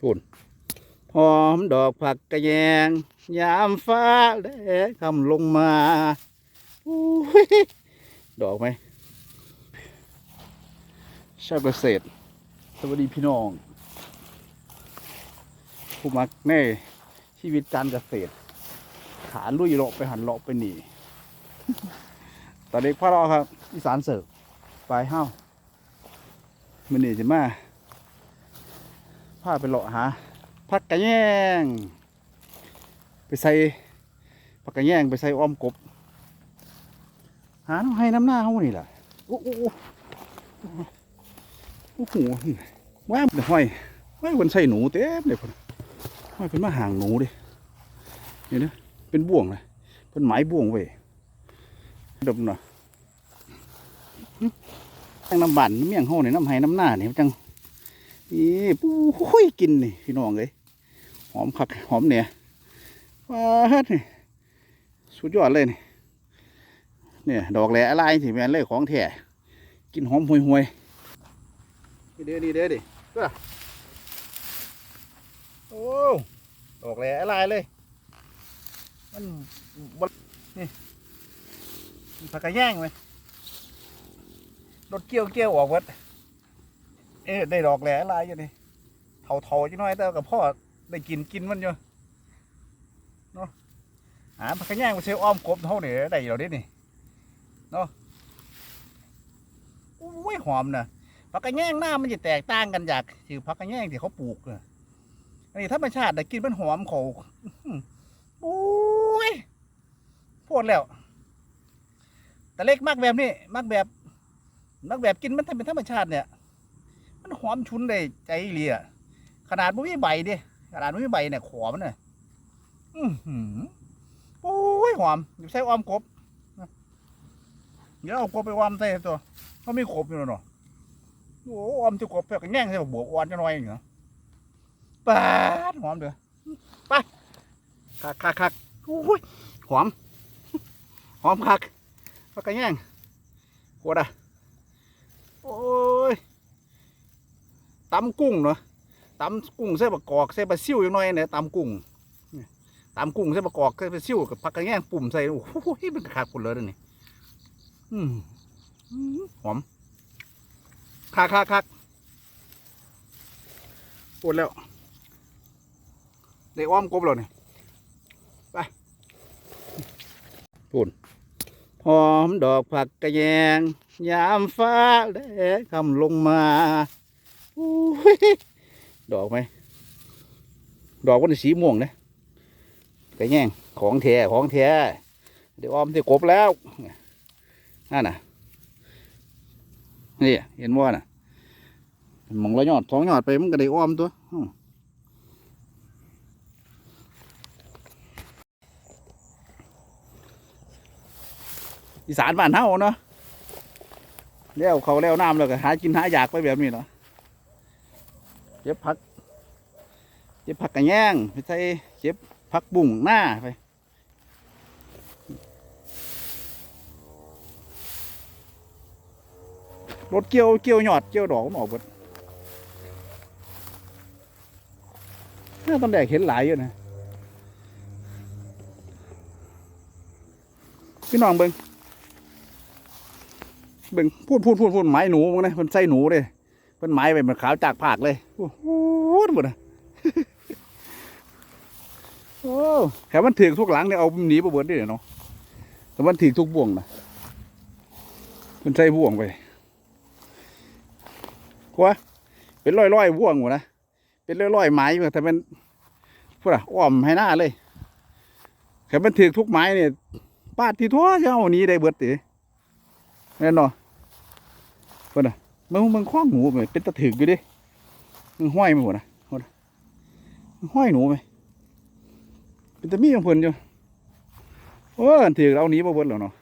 ปุ่นหอมดอกผักกระแยง ยามฟ้าแลคำลงมาอุ้ยดอกไหมชาวเกษตร สวัสดีพี่น้อง ผู้มักแน่ชีวิตการเกษตร ขาลุยเลาะไปหันเลาะไปหนีตอนนี้พ่อเราครับ อีสานเสิร์ฟไปเฮ้ามันนี่จะมาาไปเลาะหาผักกระแยง ไปใส่ผักกระแยงไปใส่อ้อมกบ หาน้ำให้น้ำหน้าเขานี่แหละโอ้โหโอ้โหว้ามเดี๋ยห้อยห้อยวันใส่หนูเต็มเลยคนห้อยเป็นมาห่างหนูดินี่นะเป็นบ่วงเลยเป็นไม้บ่วงเว้ยดมหน่อยตั้งน้ำบันน้ำเมี่ยงห้อนี่น้ำไห้น้ำหน้านี่มันจัง นี่ปู้ยกินนี่พี่น้องเลยหอมคักหอมเนี่ยว้าดนี่สุดยอดเลยนี่เนี่ยดอกแหล่อะไรสิแม่นเลยของแท้กินหอมห่วยห่วยนี่เด้อนี่เด้อดิก็โอ้ดอกแหล่อะไรเลย มันบดนี่ผักกระแย่งไหมรถเกี่ยวเกี่ยวออกวัด เอ๊ได้ดอกแหล่อะไรอยู่นี่เถาเถาๆจังน้อยแต่กับพ่อได้กินกินมันอยู่เนาะหาผักกระแย่งไปเซลอ้อมกบเท่านี่ได้เราดินี่เนาะอุ้ยหอมนะผักกระแย่งหน้ามันจะแตกต่างกันจากคือผักกระแย่งที่เขาปลูกอะอันนี้ธรรมชาติได้กินมันหอมเขาโอ้ยโพดแล้ว แต่เล็กมากแบบนี้มากแบบมากแบบกินมันเป็นธรรมชาติเนี่ย มันหอมชุนเลยใจเลียขนาดมันม่ใบดิขนาดมันม่ใบเนี่ยขอมันเนี่ยอือหือโอ้ยหอมอยู่ใส่ออมกบเดี๋ยวเอากบไปออมใส่ตัวมันไม่กบอยู่แล้วเนาะโอ้ออมจะกบแบบแง่งใส่บวกอ่อนจะน้อยอย่างเงี้ยปาดหอมเด้อคักคักคักโอ้ยหอมหอมคักปลากระแยงปวดอะโอ้ ตำกุ้งเนาะตำกุ้งใส่บะกอกใส่บะซิ่วอย่างน้อยเนี่ยตำกุ้งตำกุ้งใส่บะกอกใส่บะซิ่วกับผักกระแยงปุ่มใส่โอ้โหมันคักหมดเลยนี่อืมหอมคักคักคักปวดแล้วได้อ้อมกบแล้วเนี่ยปุ่นหอมดอกผักกระแยง ยามฟ้าแลงคำลงมา ดอกไหม ดอกมันสีม่วงนะกระแยงของแท้ของแท้เดี๋ยวอ้อมที่กบแล้วนั่นน่ะ นี่เห็นว่าน่ะมองละยอดสองยอดไปมันก็ได้อ้อมตัวอีสานบ้านเฮาเนาะแล้วเขาแล้วน้ำแล้วก็หากินหาอยากไปแบบนี้เนาะ เก็บผัก เก็บผักกระแยงไปใส่เก็บผักบุ้งหน้าไปรถเกี่ยวเกี่ยวหยอดเกี่ยวดอกมันออกหมดน่าตอนแดกเห็นหลายอยู่นะพี่น้องเบิงเบิงพูดพูดพูดพูดไม้หนูมึงนะมันใส่หนูเลย เป็นไม้ไปมันขาวจากผากเลยโอ้โหหมดนะโอ้แค่มันถือทุกหลังเนี่ยเอาหนีไปเบิดได้เนาะแต่มันถือทุกบ่วงนะมันใส่บ่วงไปกว่าเป็นร้อยร้อยบ่วงหมดนะเป็นร้อยร้อยไม้แต่มันพูดอะอ้อมให้หน้าเลยแค่มันถือทุกไม้เนี่ยปาดที่ทั่วจะเอาหนี้ได้เบิดติแน่นอนเพิ่นน่ะ มึงมึงคว้างหนูไปเป็นตะถึกอยู่ดิมึงห้อยมาหมดนะหมดมึงห้อยหนูไปเป็นตะมีของเพิ่นอยู่โอ้ยอันถือเอาหนีมาเบิดแล้วเนาะ